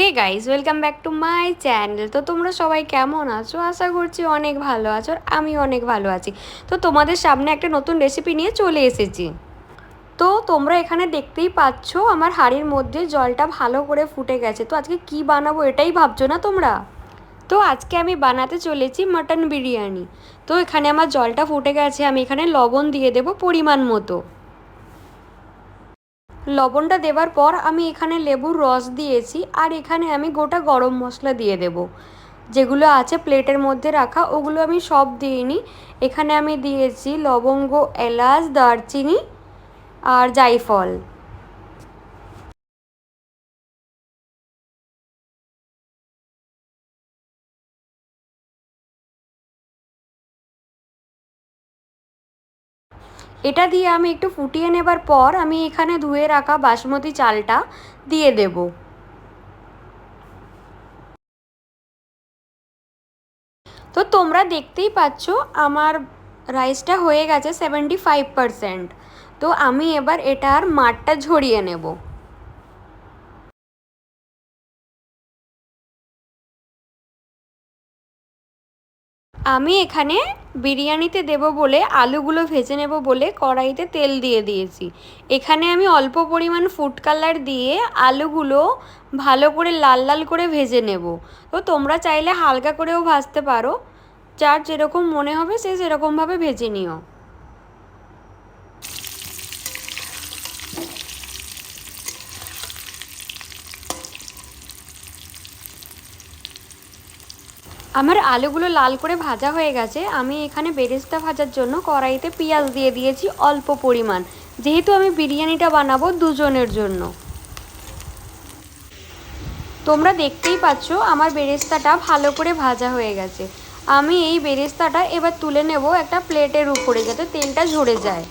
Hey guys welcome back to my channel তো তোমরা সবাই কেমন আছো? আশা করছি অনেক ভালো আছো আর আমি অনেক ভালো আছি। তো তোমাদের সামনে একটা নতুন রেসিপি নিয়ে চলে এসেছি। তো তোমরা এখানে দেখতেই পাচ্ছ আমার হাঁড়ির মধ্যে জলটা ভালো করে ফুটে গেছে। তো আজকে কি বানাবো এটাই ভাবছ না তোমরা? তো আজকে আমি বানাতে চলেছি মাটন বিরিয়ানি। তো এখানে আমার জলটা ফুটে গেছে, আমি এখানে লবণ দিয়ে দেবো পরিমাণ মতো। লবণটা দেবার পর আমি এখানে লেবুর রস দিয়েছি আর এখানে আমি গোটা গরম মশলা দিয়ে দেব। যেগুলো আছে প্লেটের মধ্যে রাখা, ওগুলো আমি সব দিইনি। এখানে আমি দিয়েছি লবঙ্গ, এলাচ, দারচিনি আর জাইফল এটা দিয়ে আমি একটু ফুটিয়ে নেবার পর আমি এখানে ধুয়ে রাখা বাসমতি চালটা দিয়ে দেব। তো তোমরা দেখতেই পাচ্ছ আমার রাইসটা হয়ে গেছে সেভেন্টি ফাইভ পারসেন্ট। তো আমি এবার এটার মাঠটা ঝরিয়ে নেব। আমি এখানে বিরিয়ানিতে দেব বলে, আলুগুলো ভেজে নেব বলে কড়াইতে তেল দিয়ে দিয়েছি। এখানে আমি অল্প পরিমাণ ফুড কালার দিয়ে আলুগুলো ভালো করে লাল লাল করে ভেজে নেব। তো তোমরা চাইলে হালকা করেও ভাজতে পারো। যার যেরকম মনে হবে সে সেরকমভাবে ভেজে নিও। আমার আলুগুলো লাল করে ভাজা হয়ে গেছে। আমি এখানে বেরেস্তা ভাজার জন্য কড়াইতে পেঁয়াজ দিয়ে দিয়েছি অল্প পরিমাণ। যেহেতু আমি বিরিয়ানিটা বানাবো দুজনের জন্য। তোমরা দেখতেই পাচ্ছ আমার বেরেস্তাটা ভালো করে ভাজা হয়ে গেছে। আমি এই বেরেস্তাটা এবার তুলে নেব একটা প্লেটের উপরে যাতে তেলটা ঝরে যায়।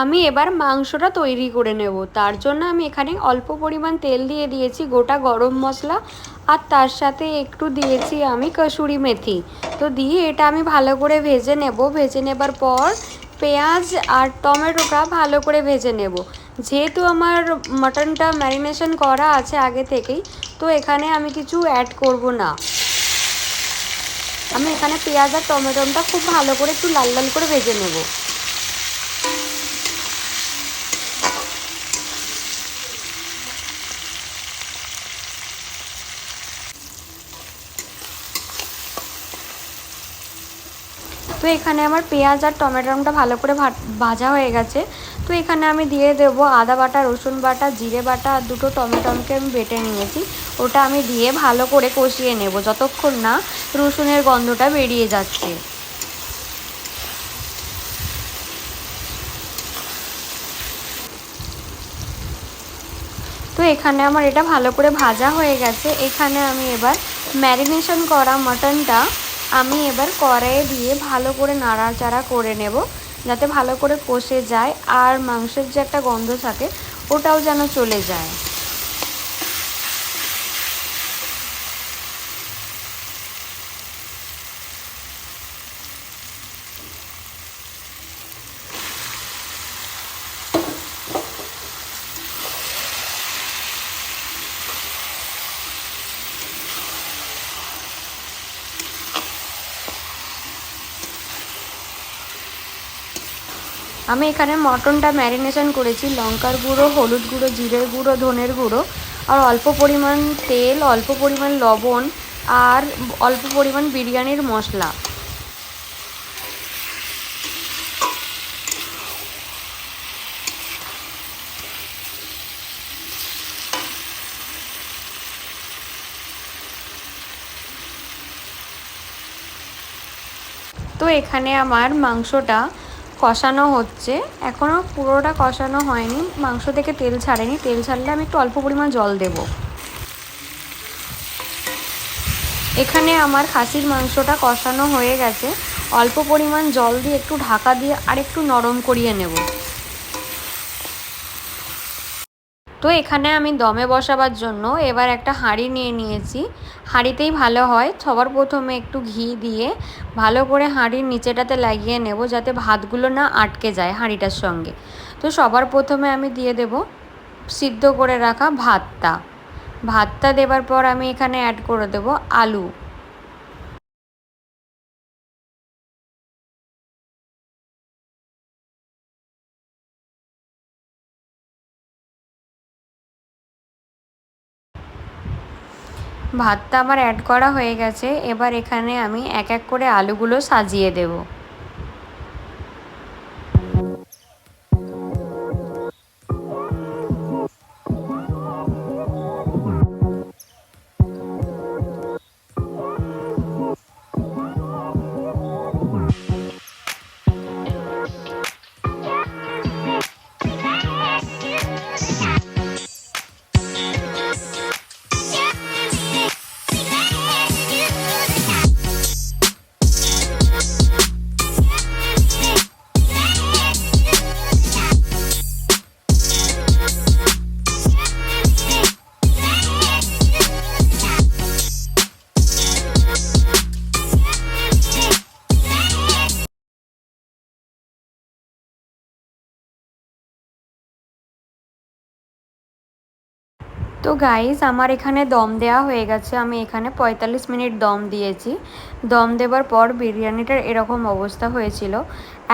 আমি এবার মাংসটা তৈরি করে নেব। তার জন্য আমি এখানে অল্প পরিমাণ তেল দিয়ে দিয়েছি, গোটা গরম মশলা, আর তার সাথে একটু দিয়েছি আমি কসুরি মেথি। তো দিয়ে এটা আমি ভালো করে ভেজে নেব। ভেজে নেবার পর পেঁয়াজ আর টমেটোটা ভালো করে ভেজে নেব। যেহেতু আমার মাটনটা ম্যারিনেশন করা আছে আগে থেকেই, তো এখানে আমি কিছু অ্যাড করব না। আমি এখানে পেঁয়াজ আর টমেটোটা খুব ভালো করে একটু লাল লাল করে ভেজে নেব। তো এখানে আমার পেঁয়াজ আর টমেটোটা ভালো করে ভাজা হয়ে গেছে। তো এখানে আমি দিয়ে দেবো আদা বাটা, রসুন বাটা, জিরে বাটা আর দুটো টমেটোকে আমি বেটে নিয়েছি। ওটা আমি দিয়ে ভালো করে কষিয়ে নেব যতক্ষণ না রসুনের গন্ধটা বেরিয়ে যাচ্ছে। তো এখানে আমার এটা ভালো করে ভাজা হয়ে গেছে। এখানে আমি এবার ম্যারিনেশন করা মাটনটা আমি এবার কড়াইয়ে দিয়ে ভালো করে নাড়াচাড়া করে নেব, যাতে ভালো করে কষে যায় আর মাংসের যে একটা গন্ধ থাকে, ওটাও যেন চলে যায়। আমি এখানে মটনটা ম্যারিনেশন করেছি, লঙ্কার গুঁড়ো, হলুদ গুঁড়ো, জিরের গুঁড়ো, ধনের গুঁড়ো, আর অল্প পরিমাণ তেল, অল্প পরিমাণ লবণ, আর অল্প পরিমাণ বিরিয়ানির মশলা। তো এখানে আমার মাংসটা কষানো হচ্ছে। এখনও পুরোটা কষানো হয়নি। মাংস থেকে তেল ছাড়েনি। তেল ছাড়লে আমি একটু অল্প পরিমাণ জল দেব। এখানে আমার খাসির মাংসটা কষানো হয়ে গেছে। অল্প পরিমাণ জল দিয়ে একটু ঢাকা দিয়ে আর একটু নরম করিয়ে নেব। তো এখানে আমি দমে বসাবার জন্য এবার একটা হাঁড়ি নিয়ে নিয়েছি। হাঁড়িতেই ভালো হয়। সবার প্রথমে একটু ঘি দিয়ে ভালো করে হাঁড়ির নিচেটাতে লাগিয়ে নেব যাতে ভাতগুলো না আটকে যায় হাঁড়িটার সঙ্গে। তো সবার প্রথমে আমি দিয়ে দেব সিদ্ধ করে রাখা ভাতটা। ভাতটা দেবার পর আমি এখানে অ্যাড করে দেব আলু। ভাতটা আমার অ্যাড করা হয়ে গেছে। এবার এখানে আমি এক এক করে আলুগুলো সাজিয়ে দেবো। তো গাইজ আমার এখানে দম দেওয়া হয়ে গেছে। আমি এখানে পঁয়তাল্লিশ মিনিট দম দিয়েছি। দম দেবার পর বিরিয়ানিটার এরকম অবস্থা হয়েছিল।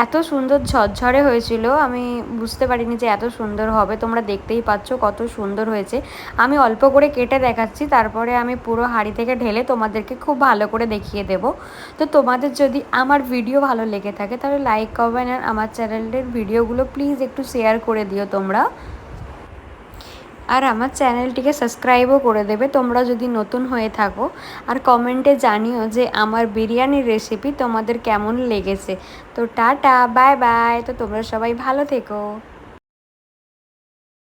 এত সুন্দর ঝরঝরে হয়েছিল, আমি বুঝতে পারিনি যে এত সুন্দর হবে। তোমরা দেখতেই পাচ্ছ কত সুন্দর হয়েছে। আমি অল্প করে কেটে দেখাচ্ছি, তারপরে আমি পুরো হাঁড়ি থেকে ঢেলে তোমাদেরকে খুব ভালো করে দেখিয়ে দেব। তো তোমাদের যদি আমার ভিডিও ভালো লেগে থাকে, তাহলে লাইক কমেন্ট আর আমার চ্যানেলের ভিডিওগুলো প্লিজ একটু শেয়ার করে দিও তোমরা। আর আমার চ্যানেলটিকে সাবস্ক্রাইবও করে দেবে। তোমরা যদি নতুন হয়ে থাকো আর কমেন্টে জানিও যে আমার বিরিয়ানির রেসিপি তোমাদের কেমন লেগেছে। তো টাটা, বাই বাই। তো তোমরা সবাই ভালো থেকো।